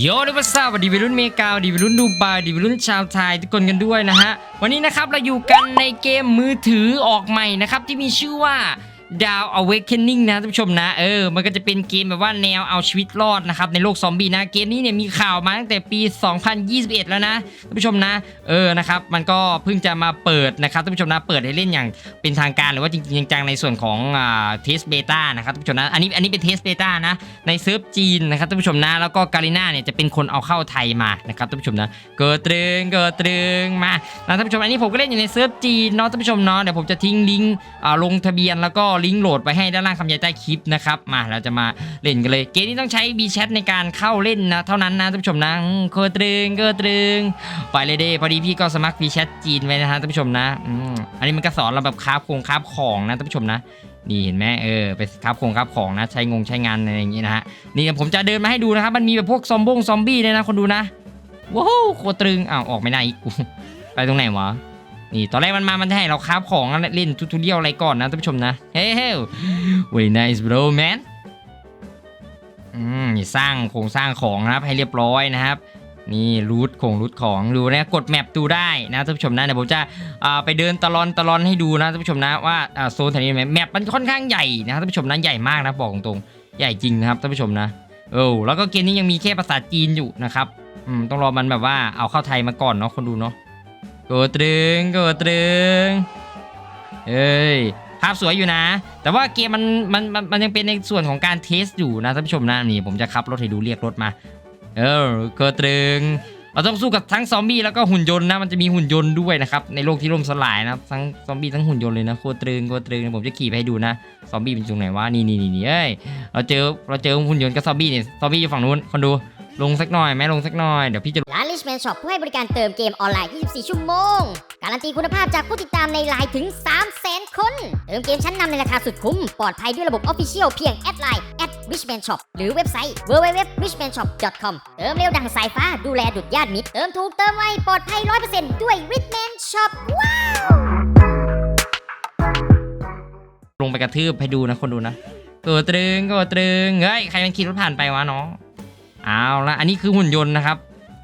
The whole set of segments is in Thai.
โยนิวสวัสดีวัยรุ่นเมกาวัสดีวัยรุ่นดูบายดีวัยรุ่นชาวไทยทุกคนกันด้วยนะฮะ วันนี้นะครับเราอยู่กันในเกมมือถือออกใหม่นะครับที่มีชื่อว่า Down Awakening นะท่านผู้ชมนะเออมันก็จะเป็นเกมแบบว่าแนวเอาชีวิตรอดนะครับในโลกซอมบี้นะเกมนี้เนี่ยมีข่าวมาตั้งแต่ปี 2021 แล้วนะท่านผู้ชมนะเออนะครับมันก็เพิ่งจะมาเปิดนะครับท่านผู้ชมนะเปิดให้เล่นอย่างเป็นทางการหรือว่าจริงๆจังในส่วนของอ่าเทสเบต้านะครับท่านผู้ชมนะอันนี้อันนี้เป็นเทสเบต้านะในเซิร์ฟจีนนะครับท่านผู้ชมนะแล้วก็การีน่าเนี่ยจะเป็นคนเอาเข้าไทยมานะครับท่านผู้ชมนะเกิดตรึงเกิดตรึงมานะท่านผู้ชมอันนี้ผมก็เล่นอยู่ในเซิร์ฟจีนเนาะท่านผู้ชมเนาะเดี๋ยวผมจะทิ้งลิงก์อ่าลงทะเบียนแล้วก็ลิงก์โหลดไปให้ด้านล่างคำยายใต้คลิปนะครับมาเราจะมาเล่นกันเลย เกมนี้ต้องใช้ b ีแชทในการเข้าเล่นนะ เท่านั้นนะท่านผู้ชมนะอืมเกิดตรึงเกิดตรึงไปเลยเด้พอดีพี่ก็สมัคร b ีแชทจีนไว้นะฮะท่านผู้ชมนะอันนี้มันก็สอนเราแบบคราฟโครงคราฟของนะท่านผู้ชมนะนี่เห็นไหมเออไปคราฟโครงคราฟของนะใช้งงใช้งานอะไรอย่างงี้นะฮะนี่ผมจะเดินมาให้ดูนะครับมันมีแบบพวกซอมบงซอมบี้เลยนะคนดูนะว้าวโคตรตรึงอ้าวออกไม่ได้อีกกูไปตรงไหนวะ นี่ตอนแรกมันมามันจะให้เราคราฟของเล่นทูทูเดียวอะไรก่อนนะท่านผู้ชมนะเฮ้ยเฮ้ย very nice bro man อืมนี่สร้างโครงสร้างของนะครับให้เรียบร้อยนะครับนี่รูทของรูทของดูนะกดแมปดูได้นะท่านผู้ชมนะเดี๋ยวผมจะไปเดินตลอนตลอนให้ดูนะท่านผู้ชมนะว่าโซนแถวนี้แมปแมปมันค่อนข้างใหญ่นะครับท่านผู้ชมนะใหญ่มากนะบอกตรงๆใหญ่จริงนะครับท่านผู้ชมนะเออแล้วก็เกมนี้ยังมีแค่ภาษาจีนอยู่นะครับอืมต้องรอมันแบบว่าเอาเข้าไทยมาก่อนเนาะคนดูเนาะ โกตรึงโกตรึงเอ้ยภาพสวยอยู่นะ แต่ว่าเกมมันมันมันมันยังเป็นในส่วนของการเทสอยู่นะท่านผู้ชมนะนี่ผมจะขับรถให้ดูเรียกรถมา เออโกตรึงเราต้องสู้กับทั้งซอมบี้แล้วก็หุ่นยนต์นะมันจะมีหุ่นยนต์ด้วยนะครับในโลกที่ล่มสลายนะทั้งซอมบี้ทั้งหุ่นยนต์เลยนะโคตรึงโคตรึงผมจะขี่ไปให้ดูนะซอมบี้เป็นตรงไหนวะนี่นี่นี่เอ้ยเราเจอเราเจอหุ่นยนต์กับซอมบี้เนี่ยซอมบี้อยู่ฝั่งนู้นคนดู ลงสักหน่อยไหมลงสักหน่อย เดี๋ยวพี่จะร้าน Richman Shop ผู้ให้บริการเติมเกมออนไลน์ 24 ชั่วโมง การันตีคุณภาพจากผู้ติดตามในไลน์ถึง 300,000 คน เติมเกมชั้นนำในราคาสุดคุ้ม ปลอดภัยด้วยระบบ Official เพียงแอดไลน์ @richman shop หรือเว็บไซต์ www.richmanshop.com เติมเร็วดังสายฟ้าดูแลดุดญาติมิตร เติมถูกเติมไวปลอดภัย 100%ด้วย Richman Shop ว้าว ลงไปกระทืบให้ดูนะคนดูนะกดตรึงกดตรึงเฮ้ยใครมันขี่รถผ่านไปวะน้อง เอาละอันนี้คือหุ่นยนต์นะครับ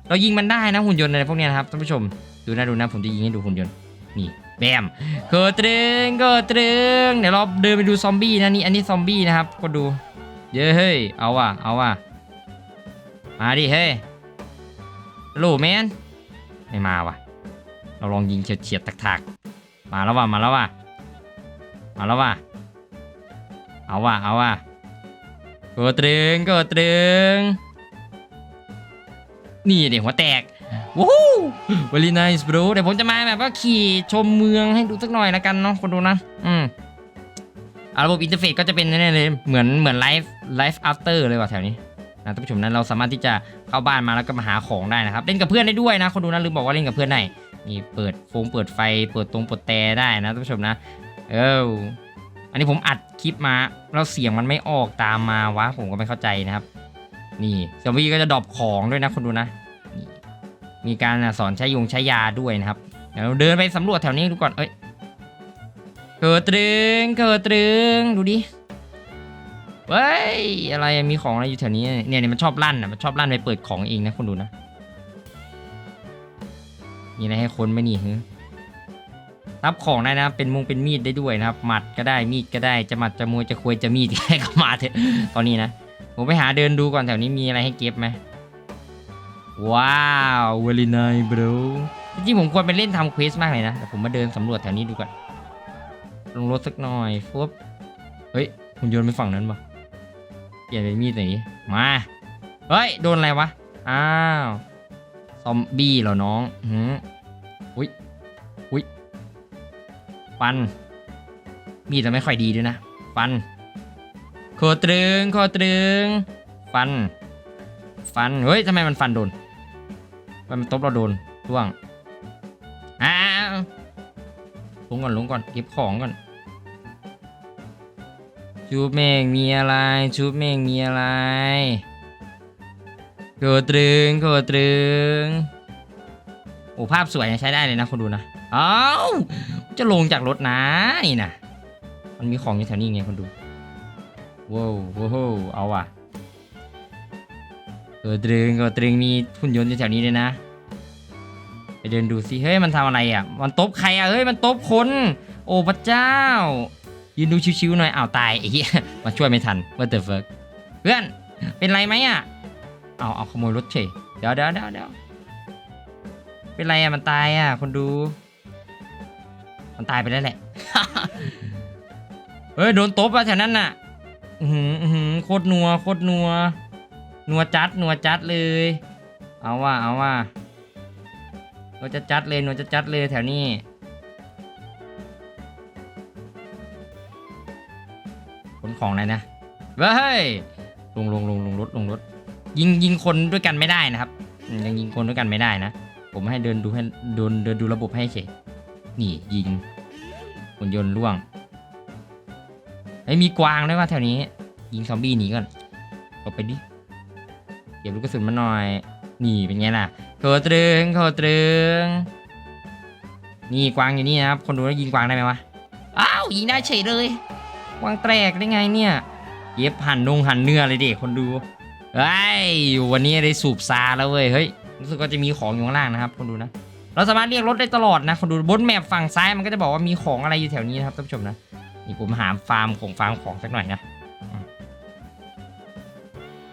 เรายิงมันได้นะหุ่นยนต์อะไรพวกนี้นะครับท่านผู้ชมดูนะดูนะผมจะยิงให้ดูหุ่นยนต์นี่แบมเกดตรึงกดตรึงเดี๋ยวเราเดินไปดูซอมบี้นะนี่อันนี้ซอมบี้นะครับก็ดูเย้เฮ้ยเอาว่ะเอาว่ะมาดิเฮ้ยโหลแมนไม่มาว่ะ เราลองยิงเฉียดเฉียดๆถักๆมาแล้วว่ะมาแล้วว่ะมาแล้วว่ะเอาว่ะเอาว่ะเกดตรึงกดตรึง นี่เดี๋ยวหัวแตกว้าว very nice bro เดี๋ยวผมจะมาแบบว่าขี่ชมเมืองให้ดูสักหน่อยละกันเนาะคนดูนะ อืมระบบอินเทอร์เฟซก็จะเป็นนี่เลย เหมือนเหมือนไลฟ์ไลฟ์อัปเตอร์เลยว่ะแถวนี้นะท่านผู้ชมนั้นเราสามารถที่จะเข้าบ้านมาแล้วก็มาหาของได้นะครับ เล่นกับเพื่อนได้ด้วยนะคนดูนะลืมบอกว่าเล่นกับเพื่อนได้นี่เปิดโฟมเปิดไฟ เปิดตรงเปิดแต่ได้นะท่านผู้ชมนะ เอออันนี้ผมอัดคลิปมาแล้วเสียงมันไม่ออกตามมาวะผมก็ไม่เข้าใจนะครับ นี่ซอมบี้ก็จะดรอปของด้วยนะคนดูนะนมีการสอนใช้ยงใช้ยาด้วยนะครับเดี๋ยวเราเดินไปสำรวจแถวนี้ดูก่อนเอ้ยเกิดตรึงเกิดตรึงดูดิเฮ้ยอะไรมีของอะไรอยู่แถวนี้เนี่ยเนี่ยมันชอบลั่นอะมันชอบลั่นไปเปิดของเองนะคนดูนะมีอะไรให้คนไหมนี่ฮึรับของได้นะเป็นมุงเป็นมีดได้ด้วยนะครับหมัดก็ได้มีดก็ได้จะหมัดจะมวยจะควยจะมีดอะไรก็มาเถอะตอนนี้นะ ผมไปหาเดินดูก่อนแถวนี้มีอะไรให้เก็บไหมว้าวเวลีนายบรูจริงๆผมควรไปเล่นทำเควสมากเลยนะแต่ผมมาเดินสำรวจแถวนี้ดูก่อนลงรถสักหน่อยฟุบเฮ้ยหุ่นยนต์ไปฝั่งนั้นปะเปลี่ยนเป็นมีดหน่อยมาเฮ้ยโดนอะไรวะอ้าวซอมบี้เหรอน้องหืมอุ้ยอุ้ยฟันมีดจะไม่ค่อยดีด้วยนะ ฟัน โคตรึงโคตรึง ฟัน ฟัน เฮ้ยทำไมมันฟันโดน มันตบเราโดนร่วง อ้าวลงก่อนลงก่อนเก็บของก่อนชูบเมงมีอะไรชูบเมงมีอะไรโคตรึงโคตรึง โอ้ภาพสวยใช้ได้เลยนะคนดูนะ อ้าว จะลงจากรถนะนี่นะมันมีของอยู่แถวนี้ไงคนดู ว้าวว้าวเอาว่ะเออตรึงเออตรึงมีหุ่นยนต์อยู่แถวนี้เลยนะ ไปเดินดูสิเฮ้ยมันทำอะไรอะ มันตบใครอะเฮ้ยมันตบคน โอ้พระเจ้า ยืนดูชิวๆหน่อยอ้าวตายไอ้เหี้ยมาช่วยไม่ทัน what the fuck เพื่อนเป็นไรไหมอะเอาเอาขโมยรถเฉยเดี๋ยวเดี๋ยวเดี๋ยวเดี๋ยวเป็นไรอะมันตายอะคนดู มันตายไปแล้วแหละเฮ้ยโดนตบอะแถวนั้นน่ะ อือหืออื้อหือโคตรนัวโคตรนัว นัวจัดนัวจัดเลย เอาว่าเอาว่านัวจะจัดเลยนัวจะจัดเลยแถวนี้ ขนของอะไรนะเฮ้ย ลงลงลงลงรถลงรถ ยิงยิงคนด้วยกันไม่ได้นะครับ ยังยิงคนด้วยกันไม่ได้นะ ผมให้เดินดูให้เดินเดินดูระบบให้เฉยนี่ยิงหุ่นยนต์ล่วง ไอ้มีกวางด้วยว่าแถวนี้ ยิงซอมบี้หนีก่อนหลบไปดิเก็บลูกกระสุนมาหน่อย นี่เป็นไงล่ะโคตรึงโคตรึงนี่กวางอยู่นี่นะครับ คนดูแล้วยิงกวางได้ไหมวะ อ้าวยิงได้เฉยเลย กวางแตกได้ไงเนี่ย เย็บหั่นนงหั่นเนื้อเลยเด็กคนดูเฮ้ยวันนี้ได้สูบซาแล้วเว้ย เฮ้ย รู้สึกว่าจะมีของอยู่ข้างล่างนะครับ คนดูนะ เราสามารถเรียกรถได้ตลอดนะ คนดูบนแมปฝั่งซ้ายมันก็จะบอกว่ามีของอะไรอยู่แถวนี้นะครับท่านผู้ชมนะ นี่ผมหาฟาร์มของฟาร์มของสักหน่อยนะ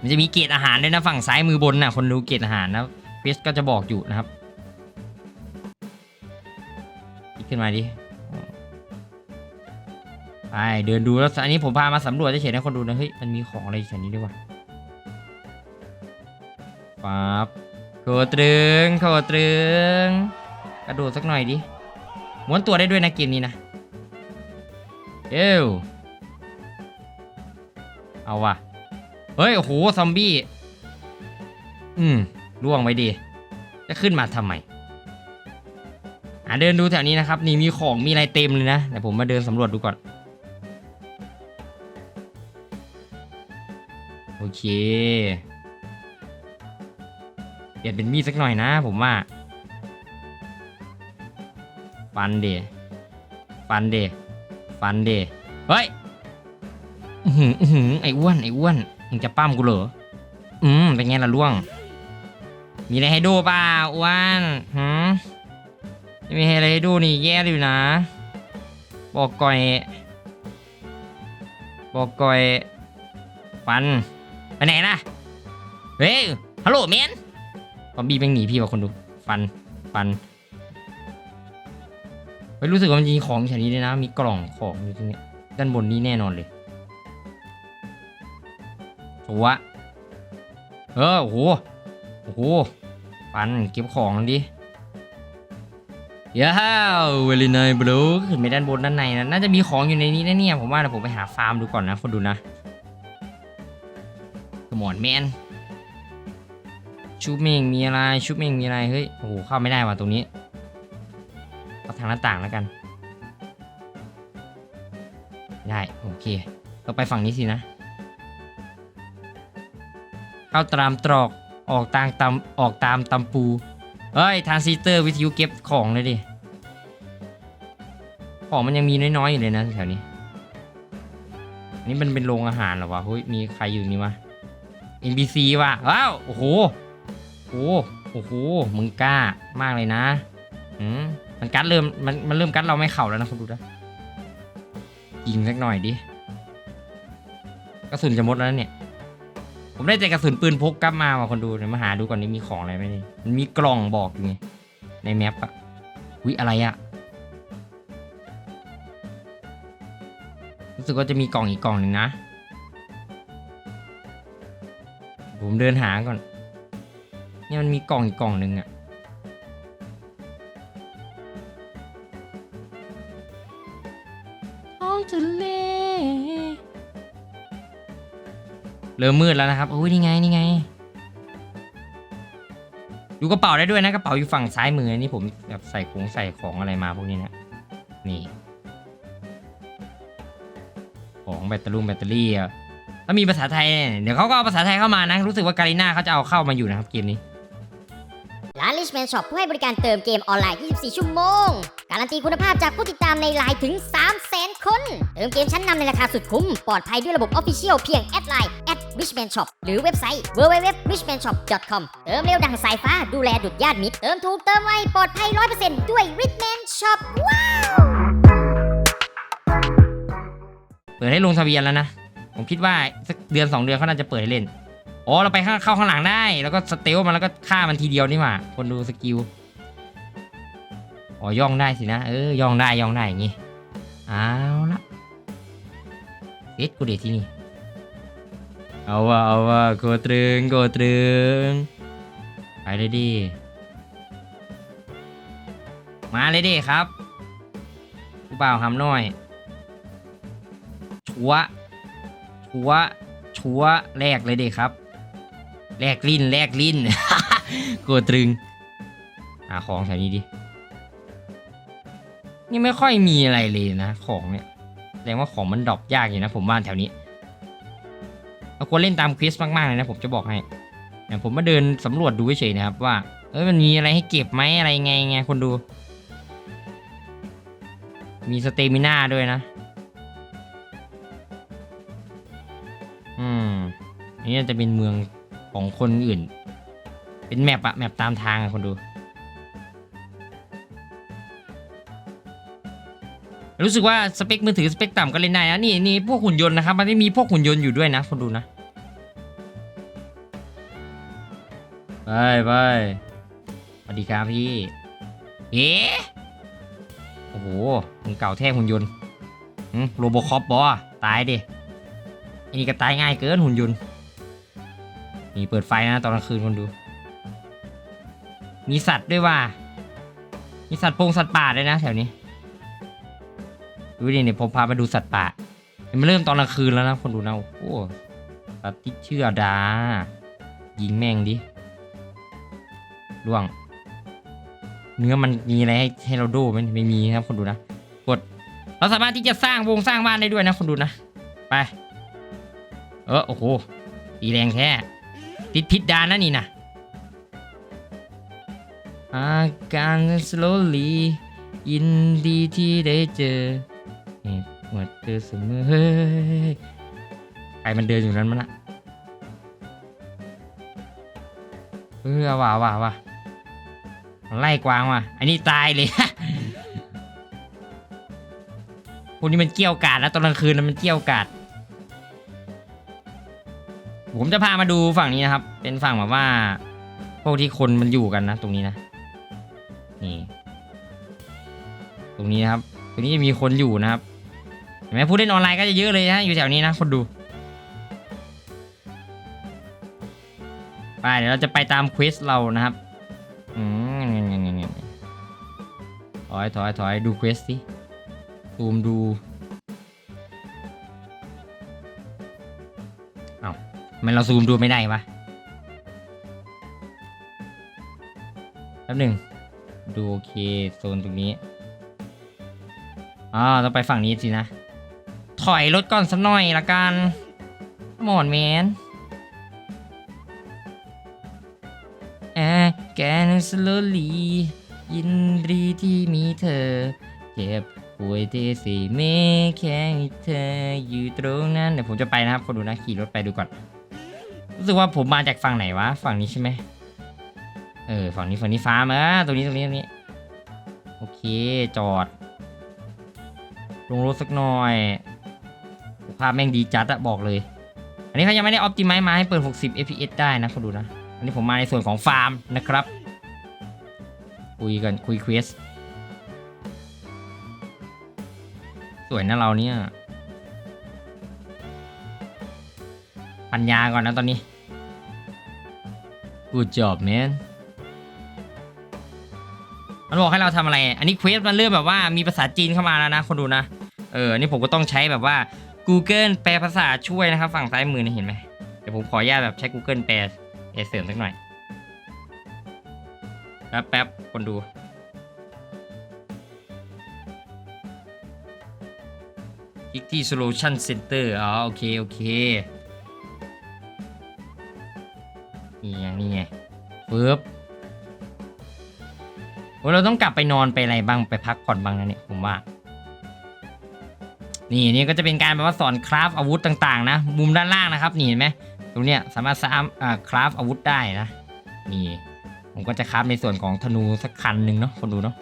มันจะมีเกตอาหารด้วยนะฝั่งซ้ายมือบนนะคนดูเกตอาหารนะเฟสก็จะบอกอยู่นะครับคลิกขึ้นมาดิไปเดินดูแล้วอันนี้ผมพามาสำรวจเฉยๆนะคนดูนะเฮ้ยมันมีของอะไรแถวนี้ด้วยวะปั๊บโคตรึงโคตรึงกระโดดสักหน่อยดิม้วนตัวได้ด้วยนะเกมนี้นะ เอ้วเอาว่ะ เฮ้ย โอ้โห ซอมบี้ อืมล่วงไว้ดี จะขึ้นมาทำไม อะเดินดูแถวนี้นะครับ นี่มีของมีอะไรเต็มเลยนะ แต่ผมมาเดินสำรวจดูก่อน โอเค เปลี่ยนเป็นมีดสักหน่อยนะผมว่า ฟันเดฟันเด ฟันเดเฮ้ยอือหืออื้อหือไอ้อ้วนไอ้อ้วนมึงจะปั้มกูเหรออืมเป็นไงล่ะล่วง มีอะไรให้ดูเปล่าอ้วนหืมไม่มีอะไรให้ดูนี่แย่อยู่นะ บอกก่อยบอกก่อยฟันไปไหนล่ะเฮ้ยฮัลโหลเมนซอมบี้แม่งหนีพี่ว่ะคนดู ฟัน ฟัน ไปรู้สึกว่ามันมีของอยู่แถวนี้ด้วยนะ มีกล่องของอยู่ตรงนี้ด้านบนนี้แน่นอนเลยโวะเออโอ้โหโอ้โหฟันเก็บของดิย้าวเวลินายบลูขึ้นไปด้านบนด้านในนะน่าจะมีของอยู่ในนี้นะเนี่ย ผมว่าเดี๋ยวผมไปหาฟาร์มดูก่อนนะคนดูนะสมอนแมนชุบเมงมีอะไรชุบเมงมีอะไรเฮ้ยโอ้โหเข้าไม่ได้ว่ะตรงนี้าทางหน้าต่างแล้วกัน ได้โอเคเราไปฝั่งนี้สินะ เข้าตามตรอกออกตามตำออกตามตำปู เฮ้ยทานซิสเตอร์วิทยุเก็บของเลยดิ ของมันยังมีน้อยๆอยู่เลยนะแถวนี้ อันนี้มันเป็นโรงอาหารเหรอวะเฮ้ยมีใครอยู่นี่วะ NPC ว่ะว้าวโอ้โหโอ้โหโอ้โห มึงกล้ามากเลยนะอืม มันกัดเริ่มมันมันเริ่มกัดเราไม่เข่าแล้วนะคุณดูนะยิงสักหน่อยดิกระสุนจะหมดแล้วเนี่ย ผมได้แต่กระสุนปืนพกกลับมาว่ะคนดูเดี๋ยวมาหาดูก่อนนี่มีของอะไรไหมนี่มันมีกล่องบอกอยู่ไงในแมปอะวิอะไรอะรู้สึกว่าจะมีกล่องอีกกล่องหนึ่งนะ ผมเดินหาก่อน เนี่ยมันมีกล่องอีกกล่องหนึ่งอะ เริ่มมืดแล้วนะครับอุ้ยนี่ไงนี่ไง ดูกระเป๋าได้ด้วยนะกระเป๋าอยู่ฝั่งซ้ายมือนี่ผมแบบใส่ของใส่ของอะไรมาพวกนี้นะนี่ ของแบตเตอรี่แบตเตอรี่อะถ้ามีภาษาไทยเนี่ยเดี๋ยวเขาก็เอาภาษาไทยเข้ามานะรู้สึกว่าการีน่าเขาจะเอาเข้ามาอยู่นะครับเกมนี้ร้าน Richman Shop ผู้ให้บริการเติมเกมออนไลน์ 24 ชั่วโมง การันตีคุณภาพจากผู้ติดตามในไลน์ถึง 300,000 คน เติมเกมชั้นนำในราคาสุดคุ้ม ปลอดภัยด้วยระบบ Official เพียงแอดไลน์ at Richman Shop หรือเว็บไซต์ www.richmanshop.com เติมเร็วดังสายฟ้าดูแลดุดญาติมิตร เติมถูกเติมไวปลอดภัย 100%ด้วย Richman Shop ว้าว เปิดให้ลงทะเบียนแล้วนะ ผมคิดว่าสักเดือนสองเดือนเขาน่าจะเปิดให้เล่นอ๋อเราไปข้างเข้าข้างหลังได้ แล้วก็สเตลมันแล้วก็ฆ่ามันทีเดียวนี่หว่าคนดูสกิลอ๋อย่องได้สินะเออย่องได้ย่องได้อย่างงี้เอาละเซ็ตกูเดทที่นี่ เอาว่าเอาว่าโกตรึงโกตรึงไปเลยดิมาเลยดิครับผู้บ่าวคำน้อย ชัว ชัว ชัวแลกเลยดิครับแลกลิ้นแลกลิ้นกตรึงหาของแถวนี้ดิ นี่ไม่ค่อยมีอะไรเลยนะ ของเนี่ยแสดงว่าของมันดรอปยากอยู่นะ ผมว่าแถวนี้ เราควรเล่นตามควิสมากๆเลยนะผมจะบอกให้แต่ผมมาเดินสำรวจดูเฉยๆนะครับว่าเอ้ยมันมีอะไรให้เก็บไหมอะไรไงไงคนดู มีสเตมิน่าด้วยนะ อืมอันนี่จะเป็นเมืองของคนอื่น เป็นแมปอะแมปตามทางอะคนดู รู้สึกว่าสเปคมือถือสเปคต่ำก็เล่นได้นะนี่นี่พวกหุ่นยนต์นะครับ มันไม่มีพวกหุ่นยนต์อยู่ด้วยนะคนดูนะไปไปสวัสดีครับพี่เอ๊ะโอ้โหมึงเก่าแท้หุ่นยนต์โรโบคอปบอตายดิอันนี้ก็ตายง่ายเกินหุ่นยนต์นี่เปิดไฟนะตอนกลางคืนคนดู มีสัตว์ด้วยว่า มีสัตว์โปงสัตว์ป่าด้วยนะแถวนี้ ดูดิเนี่ยผมพาไปดูสัตว์ป่ามันเริ่มตอนกลางคืนแล้วนะคนดูนะโอ้โหสัตว์ที่เชื่อดา ยิงแม่งดิล่วง เนื้อมันมีอะไรให้ให้เราดูไหมไม่มีนะครับคนดูนะกดเราสามารถที่จะสร้างวงสร้างบ้านได้ด้วยนะคนดูนะไป เออโอ้โหตีแรงแท้ติดพิษดานนะนี่นะอาการ slowly ยินดีที่ได้เจอ เหตุหมดเจอเสมอเฮ้ยใครมันเดินอยู่นั้นมันอะเออเอาว่ะเอาว่ะเอาว่ะไล่กวางว่ะอันนี้ตายเลยพวกนี้มันเกี่ยวกาดแล้วตอนกลางคืนนะมันเกี่ยวกาดผมจะพามาดูฝั่งนี้นะครับ เป็นฝั่งแบบว่า พวกที่คนมันอยู่กันนะ ตรงนี้นะนี่ ตรงนี้นะครับ ตรงนี้จะมีคนอยู่นะครับ ไหมผู้เล่นออนไลน์ก็จะเยอะเลยนะอยู่แถวนี้นะคนดูไปเดี๋ยวเราจะไปตามควิสเรานะครับอืมถอยถอยถอยดูควิสสิซูมดูทำไมันเราซูมดูไม่ได้วะแป๊บหนึ่งดูโอเคโซนตรงนี้อ่าต้องไปฝั่งนี้สินะ ถอยรถก่อนสักหน่อยละกัน หมอนแมนแอแกนสโลลียินดีที่มีเธอ เจ็บป่วยเทสีเมแค่ให้เธออยู่ตรงนั้นเดี๋ยวผมจะไปนะครับคนดูนะขี่รถไปดูก่อน รู้สึกว่าผมมาจากฝั่งไหนวะ ฝั่งนี้ใช่ไหมเออฝั่งนี้ฝั่งนี้ฟ้ามาตรงนี้ตรงนี้ตรงนี้ โอเคจอด ลงรถสักหน่อย ภาพแม่งดีจัดอะบอกเลย อันนี้เขายังไม่ได้ออ t ติไม e มาให้เปิด 60 fps ได้นะคุณดูนะ อันนี้ผมมาในส่วนของฟาร์มนะครับ คุยกันคุยเควสสวยนะเราเนี่ยปัญญาก่อนนะตอนนี้ Good job man มันบอกให้เราทำอะไร อันนี้เควสมันเริ่มแบบว่ามีภาษาจีนเข้ามาแล้วนะคนดูนะ เอออันนี้ผมก็ต้องใช้แบบว่า Google แปลภาษาช่วยนะครับ ฝั่งซ้ายมือนี่เห็นไหมเดี๋ยวผมขออนุญาตแบบใช้ Google แปลแปลเสริมสักหน่อยแป๊บแป๊บคนดู คลิกที่ Solution Center อ๋อโอเค โอเค นี่ไงนี่ไงปึ๊บโอ้เราต้องกลับไปนอนไปอะไรบ้างไปพักผ่อนบ้างนะเนี่ยผมว่า นี่นี่ก็จะเป็นการแบบว่าสอนคราฟอาวุธต่างๆ นะ มุมด้านล่างนะครับนี่เห็นไหมตรงเนี้ยสามารถสร้างอ่าคราฟอาวุธได้นะนี่ผมก็จะคราฟในส่วนของธนูสักคันหนึ่งเนาะคนดูเนาะ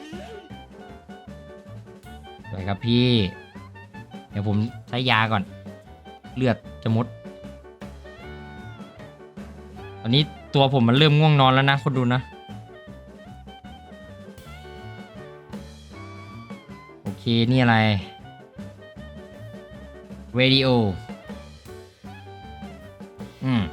สวยครับพี่ เดี๋ยวผมใช้ยาก่อน เลือดจะมดตอนนี้ตัวผมมันเริ่มง่วงนอนแล้วนะคนดูนะโอเคนี่อะไร radio อืม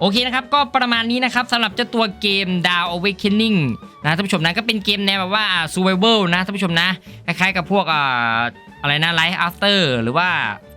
โอเคนะครับ ก็ประมาณนี้นะครับสำหรับเจ้าตัวเกม Down Awakening นะท่านผู้ชมนะก็เป็นเกมแนวแบบว่า Survival นะท่านผู้ชมนะ คล้ายๆกับพวกอ่า อะไรนะ Life After หรือว่า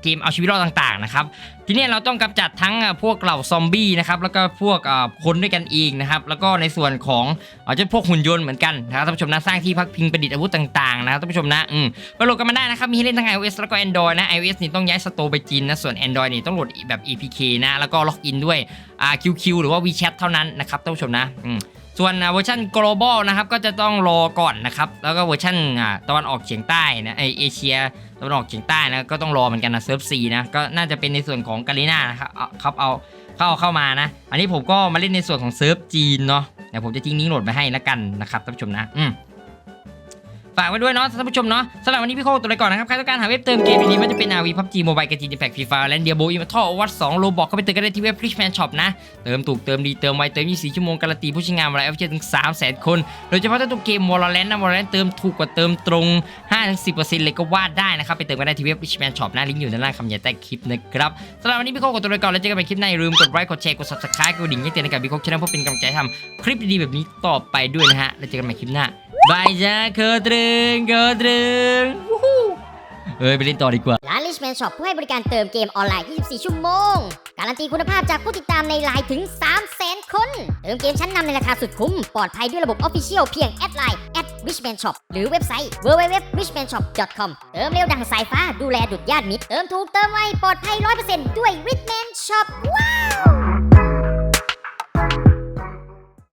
เกมเอาชีวิตรอดต่างๆนะครับทีนี้เราต้องกำจัดทั้งพวกเหล่าซอมบี้นะครับแล้วก็พวกคนด้วยกันเองนะครับแล้วก็ในส่วนของอาจจะพวกหุ่นยนต์เหมือนกันนะครับท่านผู้ชมนะสร้างที่พักพิงประดิษฐ์อาวุธต่างๆนะครับท่านผู้ชมนะอืมไปโหลดกันมาได้นะครับมีให้เล่นทั้ง iOS แล้วก็ Android นะ iOS นี่ต้องย้ายสโตร์ไปจีนนะส่วน Android นี่ต้องโหลดแบบ APK นะแล้วก็ล็อกอินด้วยอ่า QQ หรือว่า WeChat เท่านั้นนะครับท่านผู้ชมนะอืม ส่วนเวอร์ชัน global นะครับก็จะต้องรอก่อนนะครับ แล้วก็เวอร์ชันอ่าตะวันออกเฉียงใต้นะไอเอเชียตะวันออกเฉียงใต้นะก็ต้องรอเหมือนกันนะเซิร์ฟซีนะก็น่าจะเป็นในส่วนของกาลิน่านะครับเอาครับเอาเข้าเข้ามานะ อันนี้ผมก็มาเล่นในส่วนของเซิร์ฟจีนเนาะเดี๋ยวผมจะทิ้งลิงโหลดไปให้แล้วกันนะครับท่านผู้ชมนะอืม ฝากไว้ด้วยเนาะท่านผู้ชมเนาะสำหรับวันนี้พี่โคตัวไปก่อนนะครับ ใครต้องการหาเว็บเติมเกมดีๆไม่ว่าจะเป็น RV PUBG Mobile กับ GT Pack Free Fire และเดียโบอิมทอวัด2โลบอกเข้าไปเติมกันได้ที่เว็บ Richman Shop นะ เติมถูกเติมดีเติมไวเติม 24 ชั่วโมงการันตีผู้ใช้งานรายเอาเจถึง300,000 คน โดยเฉพาะถ้าตัวเกม Valorant นะ Valorant เติมถูกกว่าเติมตรง 5-10%เลยก็ว่าได้นะครับไปเติมกันได้ที่เว็บ Richman Shop นะลิงก์อยู่ด้านล่างคำยันใต้คลิปนะครับสำหรับวันนี้พี่โคตัวไปก่อนแล้วเจอกันใหม่คลิปหน้าอย่าลืมกดไลค์กดแชร์กด Subscribe กดดิ่งให้เตือนในการพี่โคกชแนลเพื่อเป็นกำลังใจทำคลิปดีๆแบบนี้ต่อไปด้วยนะฮะแล้วเจอกันใหม่คลิปหน้า บายจ้าเคตรึงเคตรึงวู้ฮู้เอ้ย ไปเล่นต่อดีกว่า ร้าน Richman Shop ผู้ให้บริการเติมเกมออนไลน์ 24 ชั่วโมง การันตีคุณภาพจากผู้ติดตามในไลน์ถึง 300,000 คน เติมเกมชั้นนำในราคาสุดคุ้ม ปลอดภัยด้วยระบบ Official เพียงแอดไลน์ @richman shop หรือเว็บไซต์ www.richmanshop.com เติมเร็วดังสายฟ้าดูแลดุดญาติมิตร เติมถูกเติมไวปลอดภัย 100%ด้วย Richman Shop ว้าว